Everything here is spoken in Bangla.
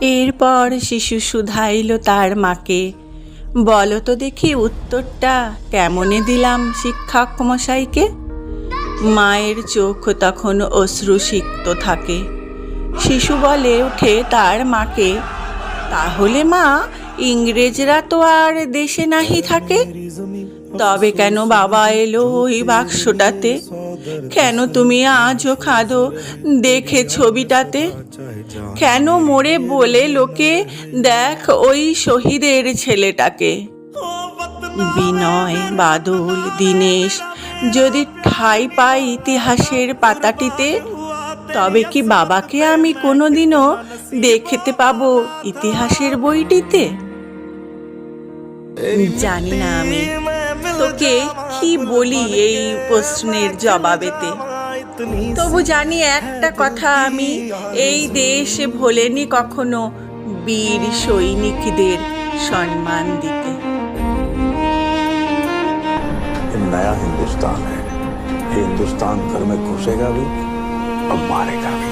এরপর শিশু শুধাইল তার মাকে। বলো তো দেখি উত্তরটা, কেমনে দিলাম শিক্ষক মশাইকে? মায়ের চোখ তখন অশ্রু অশ্রুসিক্ত থাকে। শিশু বলে ওঠে তার মাকে, তাহলে মা, ইংরেজরা তো আর দেশে নাহি থাকে। তবে কেন বাবা এলো ওই বাক্সটাতে? কেন তুমি আজও খাদো? দেখে ছবিটাতে? কেন মোড়ে বলে লোকে? দেখ ওই শহীদের ছেলেটাকে। বিনয়, বাদল, দীনেশ, যদি ঠাই পাই ইতিহাসের পাতাটিতে, তবে কি বাবাকে আমি কোনোদিনও দেখতে পাবো ইতিহাসের বইটিতে? জানি না আমি। তোকে কি বলি এই প্রশ্নের জবাবেতে তবু জানি একটা কথা আমি এই দেশে ভোলেনি কখনো বীর সৈনিকদের সম্মান দিতে ये नया हिंदुस्तान है ये हिंदुस्तान घर में घुसेगा भी और मारेगा भी